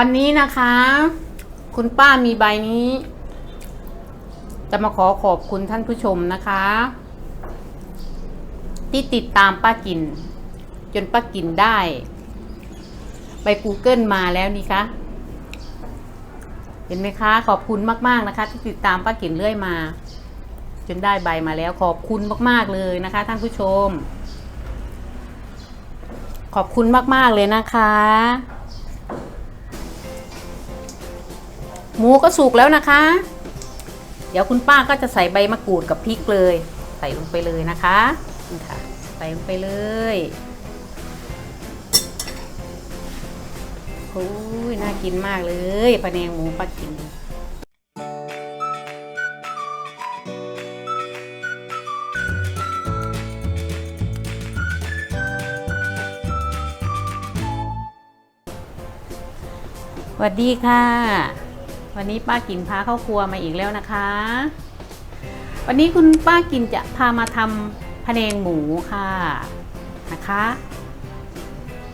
วันนี้นะคะ คุณป้ามีใบนี้ จะมาขอขอบคุณท่านผู้ชมนะคะ ที่ติดตามป้ากิน จนป้ากินได้ ไป Google มาแล้วนี่คะเห็นไหมคะ ขอบคุณมากๆนะคะ ที่ติดตามป้ากินเรื่อยมา จนได้ใบมาแล้วขอบคุณมาก ๆเลยนะคะ ท่านผู้ชม ขอบคุณมากๆเลยนะคะ หมูก็สุกแล้วนะคะ เดี๋ยวคุณป้าก็จะใส่ใบมะกรูดกับพริกเลย ใส่ลงไปเลยนะคะนี่ค่ะ ใส่ลงไปเลยโอ้ยน่ากินมากเลยปลาแนงหมูป้ากินสวัสดีค่ะ วันนี้ป้ากินพาเข้าครัวมาอีกแล้วนะคะ วันนี้คุณป้ากินจะพามาทำพะแนงหมูค่ะนะคะ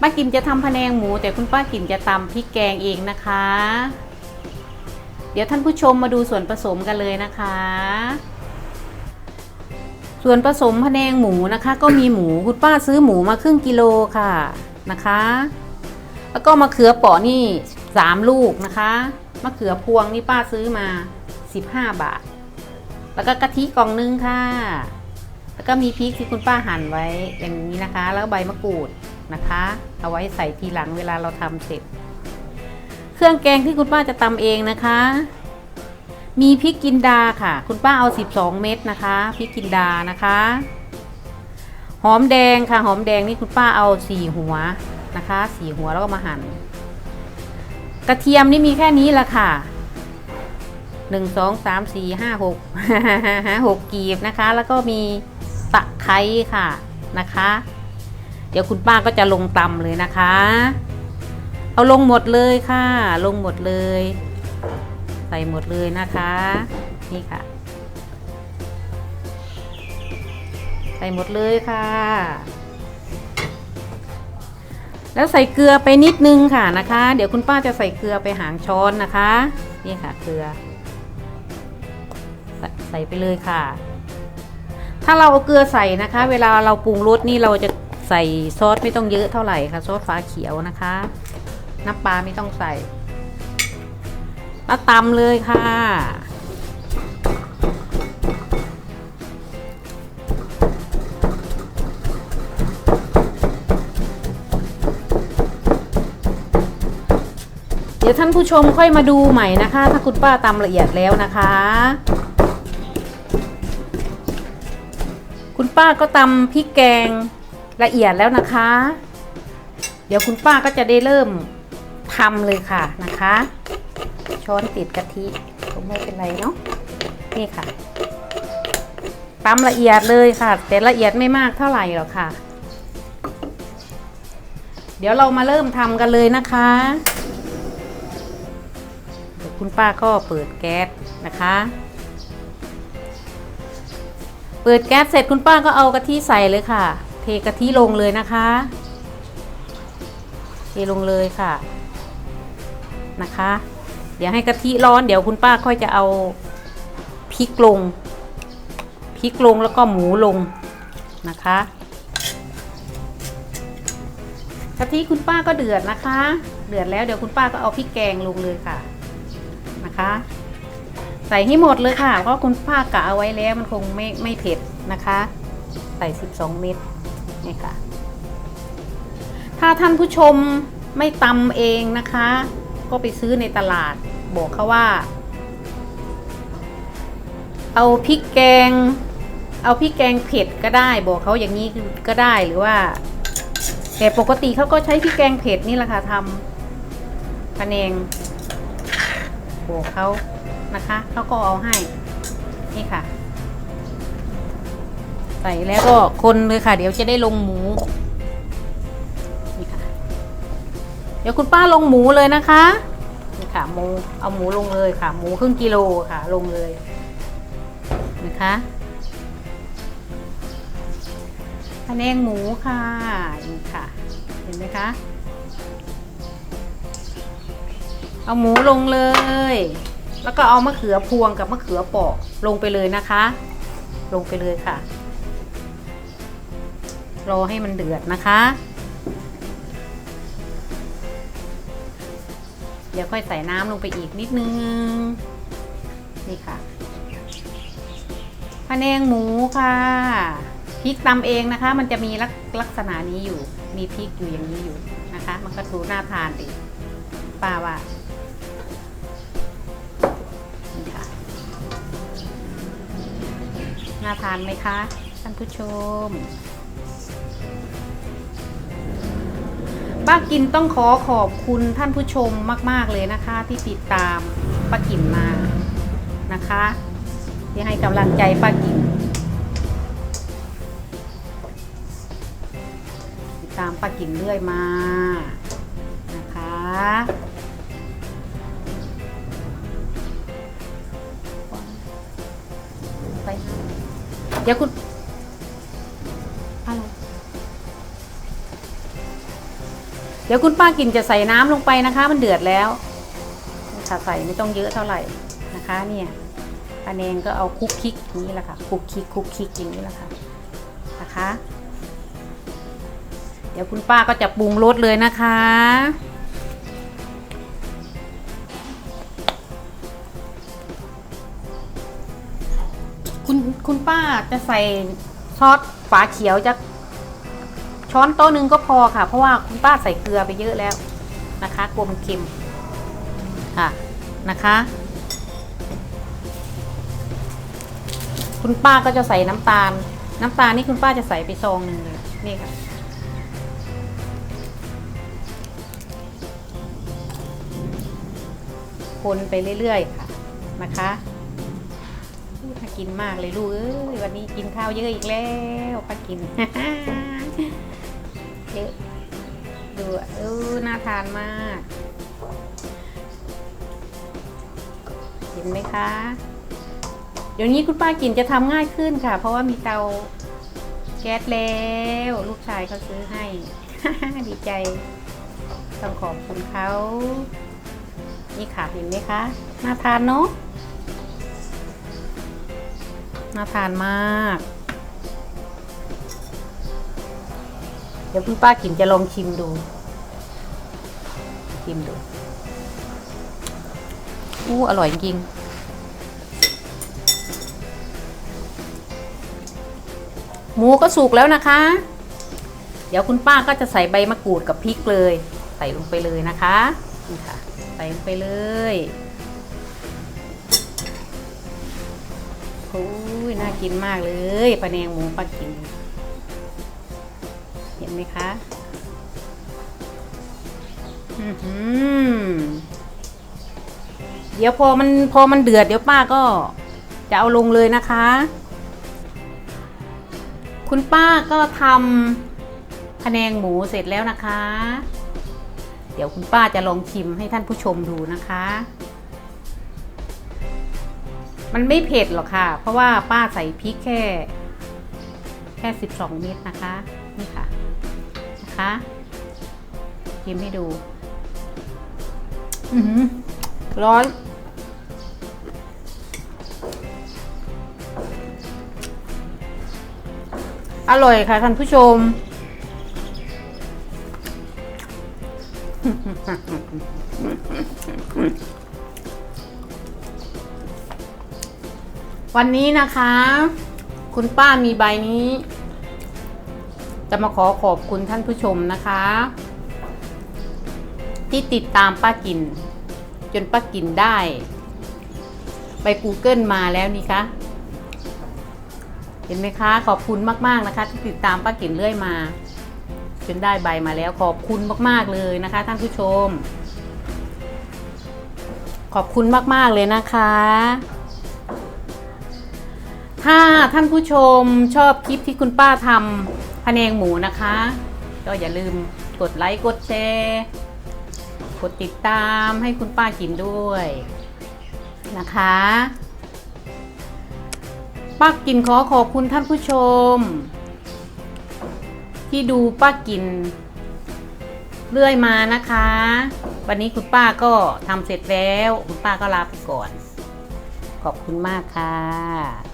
ป้ากินจะทำพะแนงหมู แต่คุณป้ากินจะตำพริกแกงเองนะคะ เดี๋ยวท่านผู้ชมมาดูส่วนผสมกันเลยนะคะ ส่วนผสมพะแนงหมูนะคะ ก็มีหมูคุณป้าซื้อหมูมาครึ่งกิโลค่ะนะคะ แล้วก็มะเขือเปราะนี่สามลูกนะคะ มะเขือพวงนี่ป้าซื้อมา 15 บาท แล้วก็กะทิกล่องนึงค่ะ แล้วก็มีพริกที่คุณป้าหั่นไว้อย่างนี้นะคะ แล้วใบมะกรูดนะคะ เอาไว้ใส่ทีหลังเวลาเราทำเสร็จ เครื่องแกงที่คุณป้าจะตำเองนะคะ มีพริกกินดาค่ะ คุณป้าเอา 12 เม็ดนะคะพริกกินดานะคะหอมแดงค่ะหอมแดงนี่คุณป้าเอา4หัวนะคะสี่หัวแล้วก็มาหั่น กระเทียมนี่มีแค่นี้ละค่ะหนึ่งสองสามสี่ห้าหกหกกีบนะคะ แล้วก็มีตะไคร้ค่ะนะคะ เดี๋ยวคุณป้าก็จะลงตำเลยนะคะ เอาลงหมดเลยค่ะ ลงหมดเลย ใส่หมดเลยนะคะ นี่ค่ะ ใส่หมดเลยค่ะ แล้วใส่เกลือไปนิดนึงค่ะนะคะ เดี๋ยวคุณป้าจะใส่เกลือไปหางช้อนนะคะ นี่ค่ะเกลือ ใส่ไปเลยค่ะ ถ้าเราเอาเกลือใส่นะคะ เวลาเราปรุงรสนี่เราจะใส่ซอสไม่ต้องเยอะเท่าไหร่ค่ะซอสฟ้าเขียวนะคะ น้ำปลาไม่ต้องใส่แล้วตำเลยค่ะ ยวท่านผู้ชมค่อยมาดูใหม่นะคะ ถ้าคุณป้าตำละเอียดแล้วนะคะ คุณป้าก็ตำพริกแกงละเอียดแล้วนะคะ เดี๋ยวคุณป้าก็จะได้เริ่มทำเลยค่ะนะคะ ช้อนติดกะทิก็ไม่เป็นไรเนาะนี่ค่ะตำละเอียดเลยค่ะ แต่ละเอียดไม่มากเท่าไหร่หรอกค่ะ เดี๋ยวเรามาเริ่มทำกันเลยนะคะ คุณป้าก็เปิดแก๊สนะคะ เปิดแก๊สเสร็จคุณป้าก็เอากะทิใส่เลยค่ะ เทกะทิลงเลยนะคะ เทลงเลยค่ะนะคะ เดี๋ยวให้กะทิร้อนเดี๋ยวคุณป้าค่อยจะเอาพริกลงพริกลงแล้วก็หมูลงนะคะกะทิคุณป้าก็เดือดนะคะ เดือดแล้วเดี๋ยวคุณป้าก็เอาพริกแกงลงเลยค่ะ นะคะ ใส่ให้หมดเลยค่ะ เพราะคุณป้ากะเอาไว้แล้วมันคงไม่ไม่เผ็ดนะคะ ใส่ 12 เม็ดนี่ค่ะ ถ้าท่านผู้ชมไม่ตำเองนะคะ ก็ไปซื้อในตลาด บอกเขาว่า เอาพริกแกง เอาพริกแกงเผ็ดก็ได้ บอกเขาอย่างนี้ก็ได้หรือว่าแต่ปกติเขาก็ใช้พริกแกงเผ็ดนี่แหละค่ะทำพะแนง บกเขานะคะเขาก็เอาให้นี่ค่ะ ใส่แล้วก็คนเลยค่ะ เดี๋ยวจะได้ลงหมูนี่ค่ะ เดี๋ยวคุณป้าลงหมูเลยนะคะนี่ค่ะหมูเอาหมูลงเลยค่ะ หมูครึ่งกิโลค่ะ ลงเลยนะคะพะแนงหมูค่ะนี่ค่ะ เห็นไหมคะ เอาหมูลงเลย แล้วก็เอามะเขือพวงกับมะเขือเปราะลงไปเลยนะคะ ลงไปเลยค่ะ รอให้มันเดือดนะคะ เดี๋ยวค่อยใส่น้ำลงไปอีกนิดนึง นี่ค่ะพะแนงหมูค่ะพริกตำเองนะคะ มันจะมีลักลักษณะนี้อยู่ มีพริกอยู่อย่างนี้อยู่นะคะ มันก็ดูน่าทานดีป้าว่า น่าทานไหมคะท่านผู้ชมป้ากินต้องขอขอบคุณท่านผู้ชมมาก ๆ เลยนะคะ ที่ติดตามป้ากินมานะคะ ที่ให้กำลังใจป้ากิน ติดตามป้ากินเรื่อยมานะคะไป เดี๋ยวคุณ อะไร เดี๋ยวคุณป้ากินจะใส่น้ำลงไปนะคะ มันเดือดแล้วค่ะใส่ไม่ต้องเยอะเท่าไหร่นะคะ เนี่ยปลาแนงก็เอาคุกคิกนี้แหละค่ะคุกคิกคุกคิกอย่างนี้แหละค่ะนะคะ เดี๋ยวคุณป้าก็จะปรุงรสเลยนะคะ คุณป้าจะใส่ซอสฝาเขียวจะช้อนโต๊ะหนึ่งก็พอค่ะ เพราะว่าคุณป้าใส่เกลือไปเยอะแล้วนะคะกลัวมันเค็มค่ะนะคะ คุณป้าก็จะใส่น้ำตาล น้ำตาลนี่คุณป้าจะใส่ไปซองหนึ่งเลยนี่ค่ะคนไปเรื่อยๆค่ะนะคะ กินมากเลยลูกเอ้ยวันนี้กินข้าวเยอะอีกแล้วป้ากินเยอะดูเออน่าทานมาก เห็นไหมคะ เดี๋ยวนี้คุณป้ากินจะทำง่ายขึ้นค่ะ เพราะว่ามีเตาแก๊สแล้วลูกชายเขาซื้อให้ ดีใจ ต้องขอบคุณเขานี่ค่ะเห็นไหมคะ น่าทานเนาะ น่าทานมาก เดี๋ยวคุณป้ากินจะลองชิมดู ชิมดู อู้อร่อยจริงหมูก็สุกแล้วนะคะ เดี๋ยวคุณป้าก็จะใส่ใบมะกรูดกับพริกเลย ใส่ลงไปเลยนะคะนี่ค่ะ ใส่ลงไปเลยโอ้ กินมากเลยปลาแนงหมูป้ากิน เห็นไหมคะเดี๋ยวพอมันพอมันเดือดเดี๋ยวป้าก็จะเอาลงเลยนะคะ คุณป้าก็ทำพะแนงหมูเสร็จแล้วนะคะ เดี๋ยวคุณป้าจะลองชิมให้ท่านผู้ชมดูนะคะ มันไม่เผ็ดหรอกค่ะ เพราะว่าป้าใส่พริกแค่ แค่ 12 เม็ดนะคะ นี่ค่ะ นะคะชิมให้ดูอือหือร้อนอร่อยค่ะท่านผู้ชม วันนี้นะคะ คุณป้ามีใบนี้ จะมาขอขอบคุณท่านผู้ชมนะคะ ที่ติดตามป้ากิน จนป้ากินได้ ไป Google มาแล้วนี่คะเห็นไหมคะ ขอบคุณมาก ๆ นะคะ ที่ติดตามป้ากินเรื่อยมา จนได้ใบมาแล้วขอบคุณมาก ๆ เลยนะคะ ท่านผู้ชม ขอบคุณมาก ๆ เลยนะคะ ถ้าท่านผู้ชมชอบคลิปที่คุณป้าทำพะแนงหมูนะคะ ก็อย่าลืมกดไลค์กดแชร์กดติดตามให้คุณป้ากินด้วยนะคะ ป้ากินขอขอบคุณท่านผู้ชม ที่ดูป้ากินเรื่อยมานะคะ วันนี้คุณป้าก็ทำเสร็จแล้ว คุณป้าก็ลาไปก่อน ขอบคุณมากค่ะ